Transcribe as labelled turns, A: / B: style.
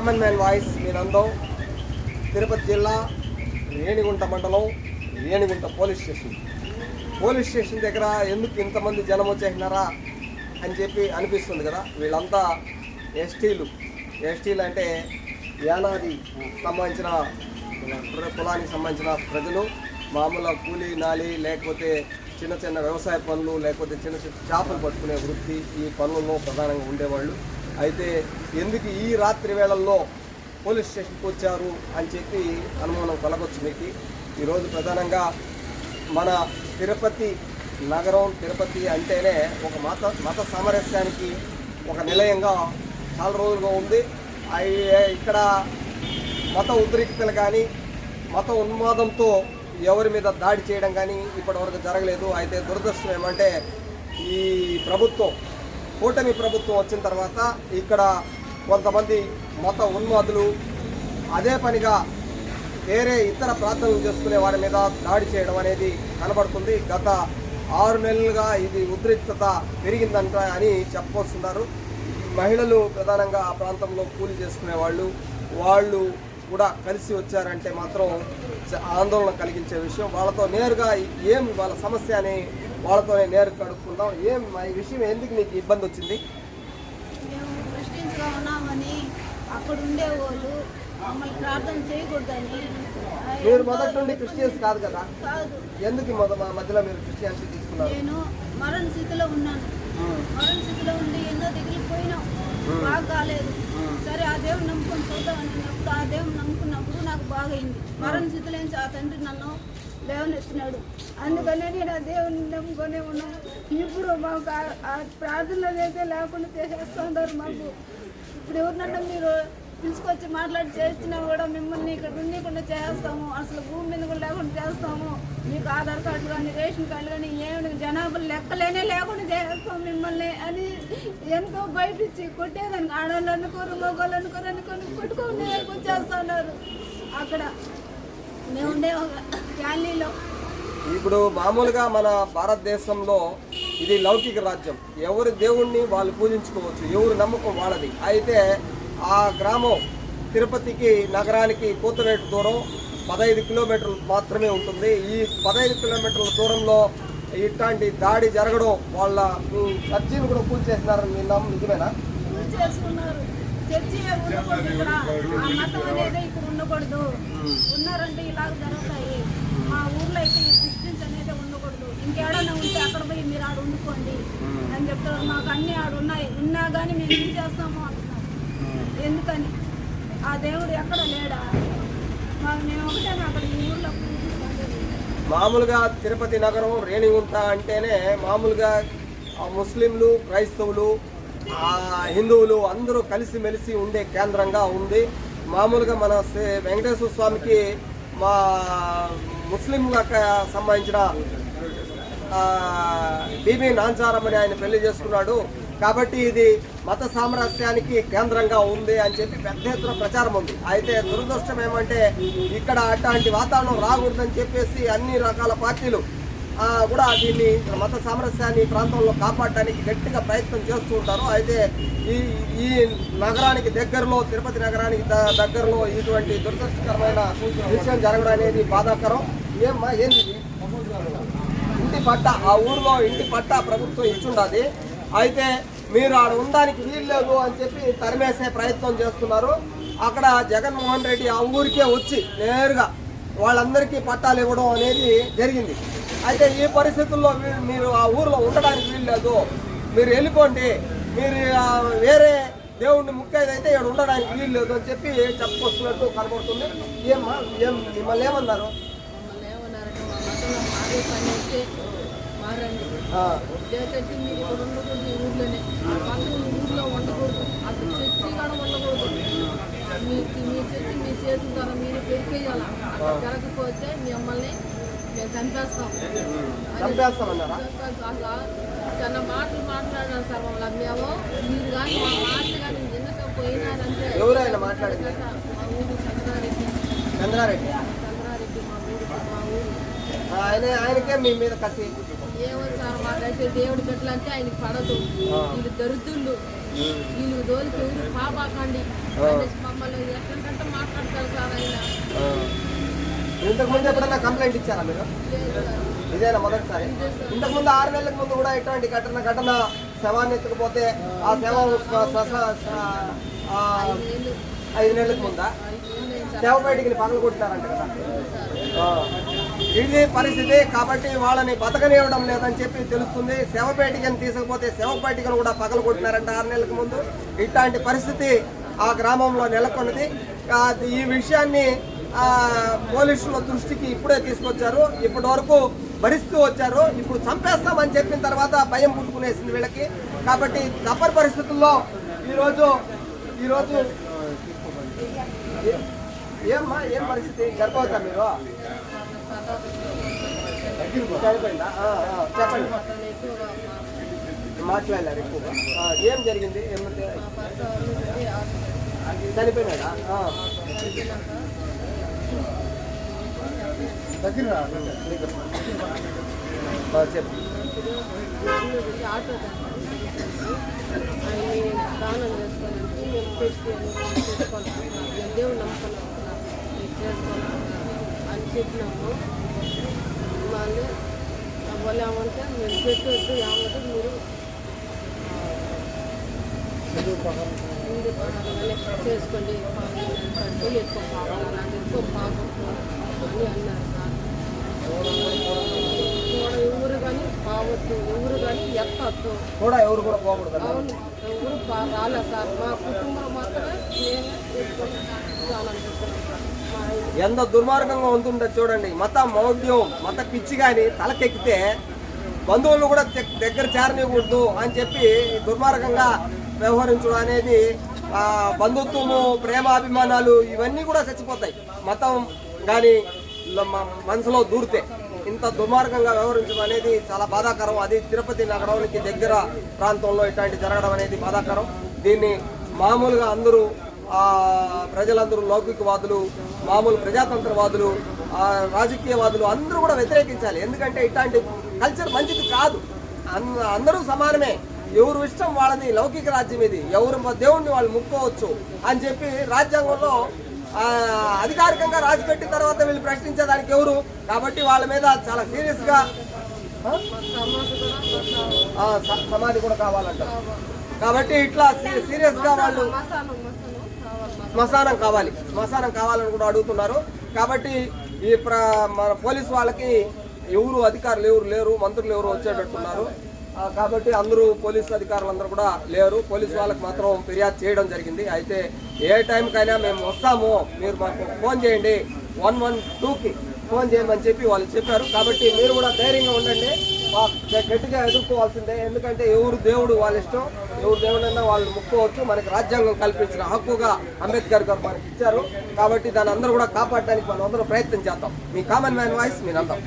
A: Common man voice మీరందరూ తిరుపతి జిల్లా రేణిగుంట మండలం Renigunta police station. Police station దగ్గర ఎందుకు ఇంతమంది జనం వచ్చేసినారా అని చెప్పి అనిపిస్తుంది కదా. వీళ్ళంతా ఎస్టీలు. ఎస్టీలు అంటే యానాది సంబంధించిన ప్ర- కులానికి సంబంధించిన ప్రజలు. మామూలుగా కూలీ నాలి లేకపోతే చిన్న చిన్న వ్యవసాయ పనులు లేకపోతే చిన్న చిన్న చేపలు పట్టుకునే వృత్తి ఈ పనులలో ప్రధానంగా ఉండేవాళ్ళు. అయితే ఎందుకు ఈ రాత్రి వేళల్లో పోలీస్ స్టేషన్కి వచ్చారు అని చెప్పి అనుమానం కలగొచ్చు మీకు. ఈరోజు ప్రధానంగా మన తిరుపతి నగరం తిరుపతి అంటేనే ఒక మత మత సామరస్యానికి ఒక నిలయంగా చాలా రోజులుగా ఉంది. ఇక్కడ మత ఉద్రిక్తలు కానీ మత ఉన్మాదంతో ఎవరి మీద దాడి చేయడం కానీ ఇప్పటివరకు జరగలేదు. అయితే దురదృష్టం ఏమంటే ఈ ప్రభుత్వం కూటమి ప్రభుత్వం వచ్చిన తర్వాత ఇక్కడ కొంతమంది మత ఉన్మాదులు అదే పనిగా వేరే ఇతర ప్రార్థనలు చేసుకునే వారి మీద దాడి చేయడం అనేది కనబడుతుంది. గత ఆరు నెలలుగా ఇది ఉద్రిక్తత పెరిగిందంట అని చెప్పొస్తున్నారు మహిళలు ప్రధానంగా ఆ ప్రాంతంలో కూలి చేసుకునే వాళ్ళు వాళ్ళు కూడా కలిసి వచ్చారంటే మాత్రం చ- ఆందోళన కలిగించే విషయం. వాళ్ళతో నేరుగా ఏం వాళ్ళ సమస్య అని వాళ్ళతోనే నేరుగా కడుక్కుందాం. ఏం ఈ విషయం ఎందుకు మీకు ఇబ్బంది వచ్చింది?
B: క్రిస్టియన్స్గా ఉన్నామని అక్కడ ఉండేవాళ్ళు మమ్మల్ని ప్రార్థన చేయకూడదని.
A: మీరు మొదటి నుండి క్రిస్టియన్స్ కాదు కదా?
B: కాదు.
A: ఎందుకు మొద మధ్యలో మీరు క్రిస్టియానిటీ తీసుకున్నారు?
B: నేను మరణ స్థితిలో ఉన్నాను. మరణ స్థితిలో ఉండి ఎన్నో దగ్గరికి పోయినాం. బాగా కాలేదు. సరే ఆ దేవుని నమ్ముకొని చూద్దామని అన్నప్పుడు ఆ దేవుని నమ్ముకున్నప్పుడు నాకు బాగైంది. మరణ స్థితిలోంచి ఆ తండ్రి నన్ను లేవనెత్తినాడు. అందుకనే నేను ఆ దేవుని నమ్ముకొనే ఉన్నాను ఇప్పుడు మాకు ఆ- ప్రార్థనలు అయితే లేకుండా చేసేస్తున్నారు మాకు ఇప్పుడు ఎవరినన్నా మీరు పిలుచుకొచ్చి మాట్లాడి చేస్తున్నా కూడా మిమ్మల్ని ఇక్కడ ఉండకుండా చేస్తాము. అసలు భూమి మీద కూడా లేకుండా చేస్తాము. మీకు ఆధార్ కార్డు కానీ రేషన్ కార్డు కానీ ఏమి జనాభా లెక్కలేనే లేకుండా చేస్తాం మిమ్మల్ని. అని ఎంతో బయటిచ్చి కొట్టేదానికి ఆడవాళ్ళు అనుకోరు మగవాళ్ళు అనుకోరు అనుకొని కొట్టుకొని వచ్చేస్తున్నారు అక్కడ మేము ఉండే ఒక ఫ్యామిలీలో
A: ఇప్పుడు మామూలుగా మన భారతదేశంలో ఇది లౌకిక రాజ్యం. ఎవరి దేవుణ్ణి వాళ్ళు పూజించుకోవచ్చు ఎవరు నమ్మకం వాళ్ళది. అయితే ఆ గ్రామం తిరుపతికి నగరానికి కూతవేటు దూరం. పదహైదు కిలోమీటర్లు మాత్రమే ఉంటుంది. ఈ పదహైదు కిలోమీటర్ల దూరంలో ఇట్లాంటి దాడి జరగడం వాళ్ళ ఉమ్, చర్చిని కూడా కూల్చేసినారని మీ నమ్మ నిజమేనా?
B: చర్చి ఉండకూడదు ఇక్కడ. ఆ మతం అనేది ఇక్కడ ఉండకూడదు. ఉన్నారంటే ఇలాగ జరుగుతాయి. మా ఊర్లో అయితే ఈ క్రిస్టియన్స్ అనేది ఉండకూడదు. ఉంటే అక్కడ పోయి మీరు ఆడ ఉండుకోండి అని చెప్తారు. మాకు అన్ని ఆడ ఉన్నాయి. ఉన్నా కానీ మేము ఏం చేస్తాము ఎందుకని? ఆ దేవుడు ఎక్కడ లేడా?
A: మామూలుగా తిరుపతి నగరం రేణిగుంట అంటేనే మామూలుగా ముస్లింలు క్రైస్తవులు హిందువులు అందరూ కలిసిమెలిసి ఉండే కేంద్రంగా ఉంది. మామూలుగా మన శ్రీ వెంకటేశ్వర స్వామికి మా ముస్లింలకు సంబంధించిన బీబీ నాంచారం అని ఆయన పెళ్ళి చేసుకున్నాడు. కాబట్టి ఇది మత సామరస్యానికి కేంద్రంగా ఉంది అని చెప్పి పెద్ద ఎత్తున ప్రచారం ఉంది. అయితే దురదృష్టం ఏమంటే ఇక్కడ అట్లాంటి వాతావరణం రాకూడదని చెప్పేసి అన్ని రకాల పార్టీలు కూడా దీన్ని మత సామరస్యాన్ని ప్రాంతంలో కాపాడడానికి గట్టిగా ప్రయత్నం చేస్తూ ఉంటారు. అయితే ఈ ఈ నగరానికి దగ్గరలో తిరుపతి నగరానికి దగ్గరలో ఇటువంటి దురదృష్టకరమైన విషయం జరగడం అనేది బాధాకరం. ఏమ్మా ఏంది ఇంటి పట్ట ఆ ఊరిలో ఇంటి పట్ట ప్రభుత్వం ఇచ్చుండది అయితే మీరు ఆడ ఉండడానికి వీల్లేదు అని చెప్పి తరిమేసే ప్రయత్నం చేస్తున్నారు. అక్కడ జగన్మోహన్ రెడ్డి ఆ ఊరికే వచ్చి నేరుగా వాళ్ళందరికీ పట్టాలు ఇవ్వడం అనేది జరిగింది. అయితే ఈ పరిస్థితుల్లో మీరు ఆ ఊర్లో ఉండడానికి వీల్లేదు మీరు వెళ్ళిపోండి. మీరు వేరే దేవుణ్ణి ముఖ్యది అయితే ఇక్కడ ఉండడానికి వీల్లేదు అని చెప్పి చెప్పుకొస్తున్నట్టు కనబడుతుంది. ఏమ్మా ఏం మిమ్మల్ని ఏమన్నారు?
C: మతంలో మారే ఇక్కడ ఉండకూడదు ఈ ఊర్లోనే. ఈ ఊర్లో ఉండకూడదు. అక్కడ చర్చి కూడా ఉండకూడదు. మీకు మీ చర్చి మీ చేతుల ద్వారా మీరు పెరికేయాలి అక్కడ జరగకపోతే మిమ్మల్ని మేము చంపేస్తాం. చిన్న మాటలు మాట్లాడారు సార్ మమ్మల్ని మేము మీరు కానీ మా మాటలు కానీ వినకపోయినారంటే
A: ఎవరైనా మాట్లాడింది?
C: మా ఊరు చంద్రారెడ్డి
A: చంద్రారెడ్డి
C: చంద్రారెడ్డి మా ఊరు మా ఊరు.
A: ఆయన ఆయనకే మీ మీద కసి.
C: ఏమో సార్ మాకైతే దేవుడి పెట్టాలంటే ఆయనకి పడదు. వీళ్ళు దరిద్రులు. వీళ్ళు దోలికి ఎవరు పాపాకండి. మమ్మల్ని ఎట్లంటే మాట్లాడతారు సార్ ఆయన.
A: ఇంతకు ముందు ఎప్పుడన్నా కంప్లైంట్ ఇచ్చారా మీరు. ఇదేనా మొదటిసారి? ఇంతకు ముందు ఆరు నెలలకు ముందు కూడా ఇటువంటి ఘటన ఘటన శవాన్ని ఎత్తుకుపోతే ఆ శవం ఐదు నెలలకు ముందా? శవ బయటికి పగలు కొట్టినారంట కదా. ఇది పరిస్థితి కాబట్టి వాళ్ళని బతకనివ్వడం లేదని చెప్పి తెలుస్తుంది. శవ పేటికను తీసుకుపోతే శవ పేటికను కూడా పగలు కొట్టినారంట ఆరు నెలలకు ముందు. ఇట్లాంటి పరిస్థితి ఆ గ్రామంలో నెలకొన్నది. ఈ విషయాన్ని పోలీసుల దృష్టికి ఇప్పుడే తీసుకొచ్చారు. ఇప్పటి వరకు భరిస్తూ వచ్చారు. ఇప్పుడు చంపేస్తామని చెప్పిన తర్వాత భయం పుట్టుకునేసింది వీళ్ళకి. కాబట్టి తప్పని పరిస్థితుల్లో ఈరోజు ఈరోజు ఏమ్మా ఏం పరిస్థితి? గర్భవతా మీరు చెప్పండి
C: అతను ఎక్కువగా
A: మాట్లాడారు ఎక్కువగా ఏం జరిగింది ఏమంటే చనిపోయినాడా ఆ, చెప్పు
C: ఆటో దానం చేసుకోవాలంటే మేము దేవుడు చెప్పినాము. వాళ్ళు వాళ్ళు ఏమంటే మేము పెట్టొద్దు ఏమంటే మీరు చేసుకోండి. అంటే ఎక్కువ కావాలి నాకు ఎక్కువ బాగుంటుంది అని అన్నారు సార్. కూడా ఎవరు కానీ కావద్దు ఎవరు కానీ ఎత్తద్దు
A: కూడా ఎవరు కూడా పోకూడదు
C: అవును ఎవరు రాలే సార్. మా కుటుంబం మాత్రమే నేను సార్. ఆయన
A: ఎంత దుర్మార్గంగా ఉంటుందో చూడండి. మత మౌఢ్యం మత పిచ్చి కానీ తలకెక్కితే బంధువులు కూడా దగ్గర చేరనివ్వకూడదు అని చెప్పి దుర్మార్గంగా వ్యవహరించడం అనేది బంధుత్వము ప్రేమాభిమానాలు ఇవన్నీ కూడా చచ్చిపోతాయి. మతం కానీ మనసులో దూరితే ఇంత దుర్మార్గంగా వ్యవహరించడం అనేది చాలా బాధాకరం. అది తిరుపతి నగరానికి దగ్గర ప్రాంతంలో ఇట్లాంటి జరగడం అనేది బాధాకరం. దీన్ని మామూలుగా అందరూ ప్రజలందరూ లౌకికవాదులు మామూలు ప్రజాతంత్రవాదులు రాజకీయవాదులు అందరూ కూడా వ్యతిరేకించాలి. ఎందుకంటే ఇట్లాంటి కల్చర్ మంచిది కాదు. అందరూ సమానమే. ఎవరు ఇష్టం వాళ్ళది లౌకిక రాజ్యం ఇది. ఎవరు దేవుణ్ణి వాళ్ళు ముక్కోవచ్చు అని చెప్పి రాజ్యాంగంలో అధికారికంగా రాసిపెట్టిన తర్వాత వీళ్ళు ప్రశ్నించేదానికి ఎవరు? కాబట్టి వాళ్ళ మీద చాలా సీరియస్గా సమాధి కూడా కావాలంట. కాబట్టి ఇట్లా సీ- సీరియస్గా వాళ్ళు
C: మసాలా మసాలా కావాలి మాకు.
A: శ్మశానం కావాలి. శ్మశానం కావాలని కూడా అడుగుతున్నారు. కాబట్టి ఈ మన పోలీస్ వాళ్ళకి ఎవరు అధికారులు ఎవరు లేరు మంత్రులు ఎవరు వచ్చేటట్టున్నారు. కాబట్టి అందరూ పోలీసు అధికారులు అందరూ కూడా లేరు. పోలీసు వాళ్ళకి మాత్రం ఫిర్యాదు చేయడం జరిగింది. అయితే ఏ టైంకైనా మేము వస్తాము. మీరు మాకు ఫోన్ చేయండి. వన్ వన్ టూకి ఫోన్ చేయమని చెప్పి వాళ్ళు చెప్పారు. కాబట్టి మీరు కూడా ధైర్యంగా ఉండండి. గట్టిగా ఎదుర్కోవాల్సిందే. ఎందుకంటే ఎవరు దేవుడు వాళ్ళ ఇష్టం. ఎవరు దేవుడైనా వాళ్ళు ముక్కోవచ్చు మనకి రాజ్యాంగం కల్పించిన హక్కుగా అంబేద్కర్ గారు మనకి ఇచ్చారు. కాబట్టి దాన్ని అందరూ కూడా కాపాడడానికి మనం అందరూ ప్రయత్నం చేద్దాం. మీ కామన్ మ్యాన్ వాయిస్ మీరందరం